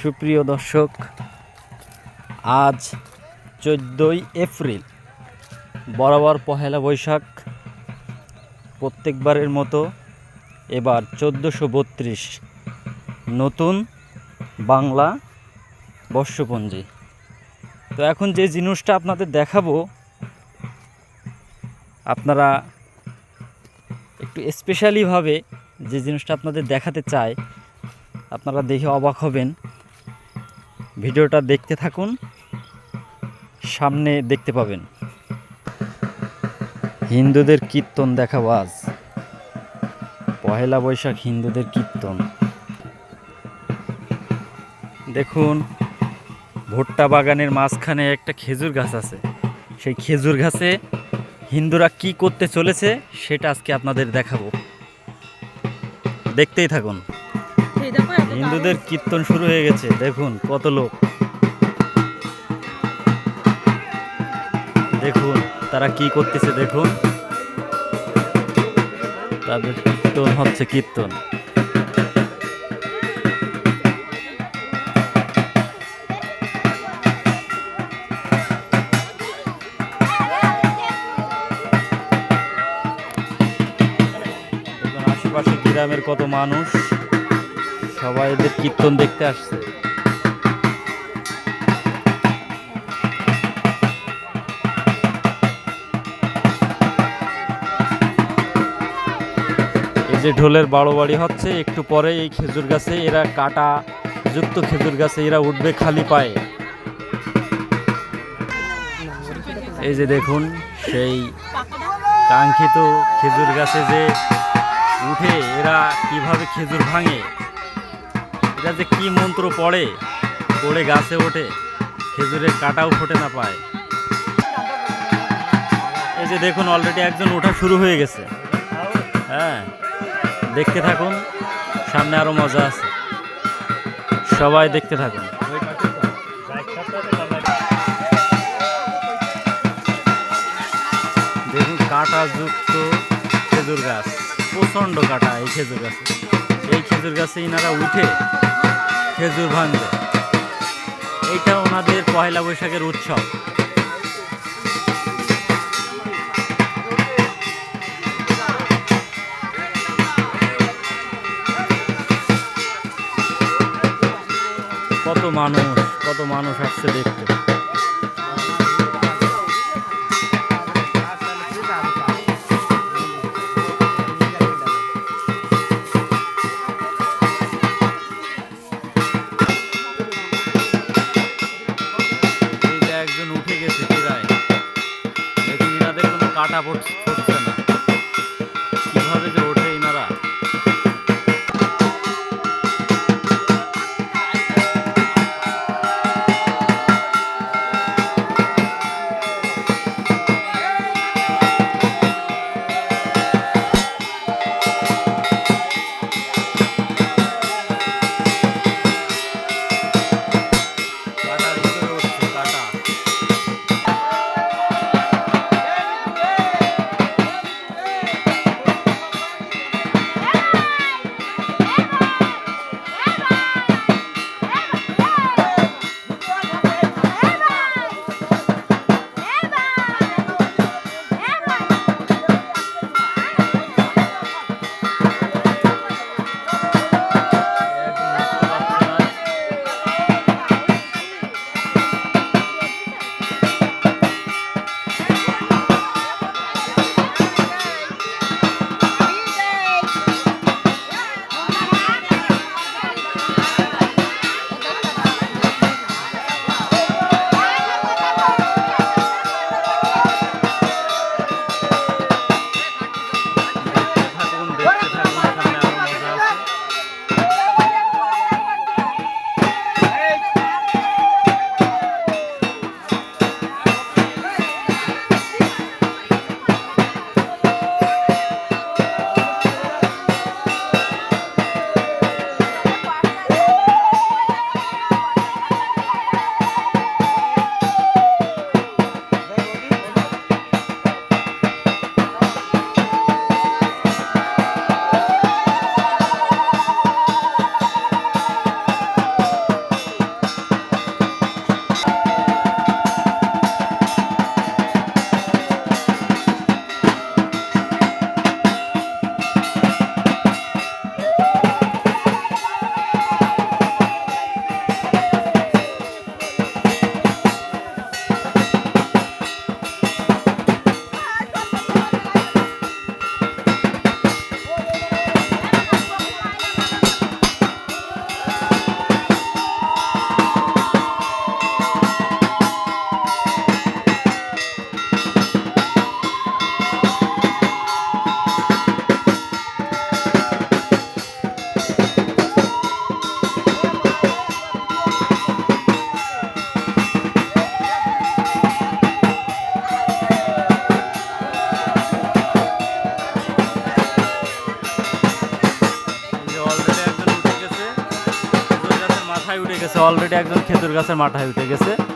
সুপ্রিয় দর্শক, আজ চোদ্দোই এপ্রিল, বরাবর পহেলা বৈশাখ, প্রত্যেকবারের মতো এবার চোদ্দোশো বত্রিশ নতুন বাংলা বর্ষপঞ্জি। তো এখন যে জিনিসটা আপনাদের দেখাবো, আপনারা একটু স্পেশালিভাবে যে জিনিসটা আপনাদের দেখাতে চায় আপনারা দেখে অবাক হবেন। ভিডিওটা দেখতে থাকুন, সামনে দেখতে পাবেন। হিন্দুদের কীর্তন দেখাবো আজ। পহেলা বৈশাখ হিন্দুদের কীর্তন। দেখুন, ভুট্টা বাগানের মাঝখানে একটা খেজুর গাছ আছে। সেই খেজুর গাছে হিন্দুরা কি করতে চলেছে, সেটা আজকে আপনাদের দেখাবো। দেখতেই থাকুন। হিন্দুদের কীর্তন শুরু হয়ে গেছে, দেখুন কত লোক। দেখুন তারা কি করতেছে, দেখুন। তাদের কীর্তন হচ্ছে কীর্তন। আশেপাশে গ্রামের কত মানুষ। সবাই এদের কীর্তন দেখতে আসছে। এই যে ঢোলের বাড়ো হচ্ছে, একটু পরে এই খেজুর গাছে এরা কাটা, যুক্ত খেজুর গাছে এরা উঠবে খালি পায়ে। এই যে দেখুন, সেই কাঙ্ক্ষিত খেজুর গাছে যে উঠে এরা কীভাবে খেজুর ভাঙে। যে কি মন্ত্র পড়ে পড়ে গাছে ওঠে, খেজুরের কাটাও ফোটে না পায়। এই যে দেখুন অলরেডি একজন ওঠা শুরু হয়ে গেছে। হ্যাঁ দেখতে থাকুন, সামনে আরও মজা আছে। সবাই দেখতে থাকুন। দেখুন, কাটা যুক্ত খেজুর গাছ, প্রচণ্ড কাটা এই খেজুর গাছে। এই খেজুর গাছে ইনারা উঠে খেজুর ভাঙবে। এটা ওনাদের পয়লা বৈশাখের উৎসব। কত মানুষ কত মানুষ আসছে দেখতে। কোনো পড়ছে অলরেডি একজন খেজুর গাছের মাথায় উঠে গেছে।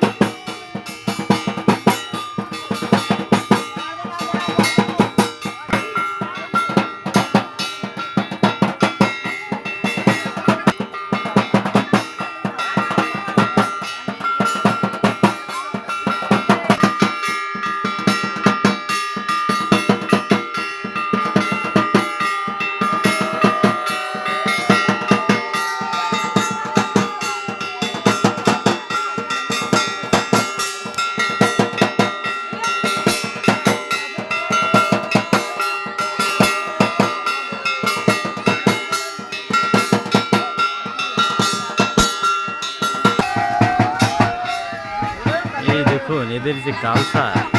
যে কালচার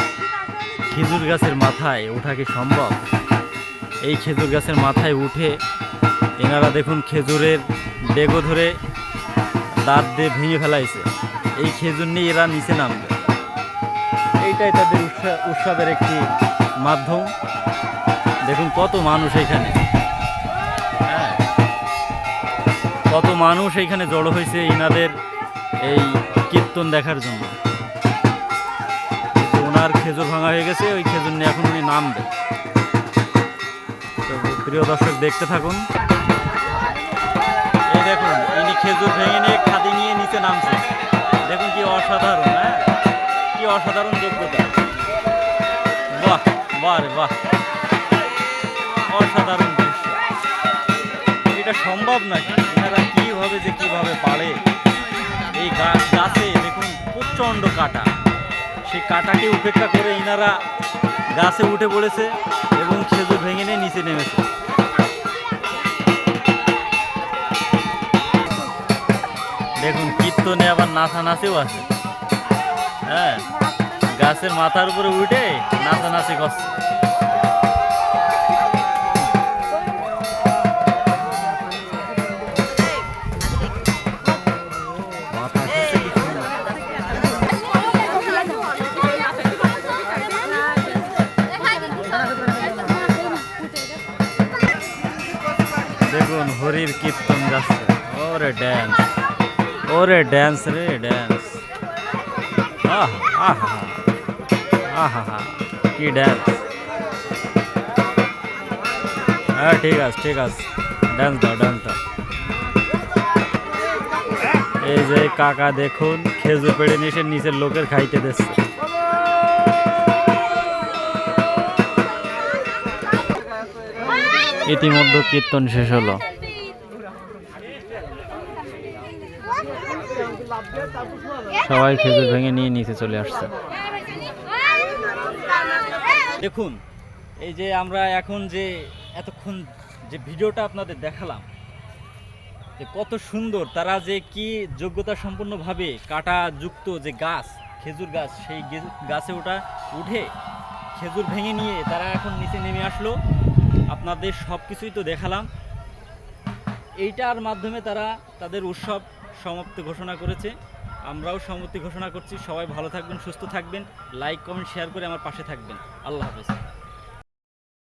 খেজুর গাছের মাথায় ওঠা কি সম্ভব? এই খেজুর গাছের মাথায় উঠে এনারা দেখুন খেজুরের ডেগো ধরে দাঁত দিয়ে ভেঙে ফেলাইছে। এই খেজুর নিয়ে এরা নিচে নামবে। এইটাই তাদের উৎসা- উৎসবের একটি মাধ্যম। দেখুন কত মানুষ এখানে। হ্যাঁ কত মানুষ এখানে জড়ো হয়েছে ইনাদের এই কীর্তন দেখার জন্য। ওনার খেজুর ভাঙা হয়ে গেছে, ওই খেজুর নিয়ে এখন উনি নামবে। তো প্রিয় দর্শক, দেখতে থাকুন। এই দেখুন, ইনি খেজুর ভেঙে নিয়ে খাদি নিয়ে নিচে নামছে দেখুন কি অসাধারণ হ্যাঁ? কি অসাধারণ যোগ্যতা বাহ বাহ বাহ। অসাধারণ দৃশ্য। এটা সম্ভব নাকি এনারা কীভাবে যে কীভাবে পারে। এই গা- গাছে দেখুন প্রচণ্ড কাটা। সেই কাটাকে উপেক্ষা করে ইনারা গাছে উঠে পড়েছে এবং খেজুর ভেঙে নিয়ে নিচে নেমেছে। দেখুন, কীর্তনে আবার নাচা নাচেও আছে। হ্যাঁ গাছের মাথার উপরে উঠে নাচা নাচে করছে। দেখুন, হরির কীর্তন যাচ্ছে ওরে ড্যান্স ওরে ড্যান্স রে ড্যান্স আহ, আহা আহা। কি ড্যান্স হ্যাঁ ঠিক আছে ঠিক আছে। ড্যান্স দাও ড্যান্স দাও। এই যে কাকা দেখুন, খেজুর পেড়ে নিয়ে নিচের লোকের খাইতে দিচ্ছে। ইতিমধ্যে কীর্তন শেষ হলো। সবাই খেজুর ভেঙে নিয়ে নিচে চলে আসছে। দেখুন, এই যে আমরা এখন যে এতক্ষণ যে ভিডিওটা আপনাদের দেখালাম, যে কত সুন্দর তারা যে কি যোগ্যতা সম্পন্নভাবে কাটা যুক্ত যে গাছ, খেজুর গাছ, সেই গাছে ওটা উঠে খেজুর ভেঙে নিয়ে তারা এখন নিচে নেমে আসলো। আপনাদের সব কিছুই তো দেখালাম। এইটার মাধ্যমে তারা তাদের উৎসব সমাপ্তি ঘোষণা করেছে। আমরাও সমাপ্তি ঘোষণা করছি। সবাই ভালো থাকবেন, সুস্থ থাকবেন। লাইক, কমেন্ট, শেয়ার করে আমার পাশে থাকবেন। আল্লাহ হাফেজ।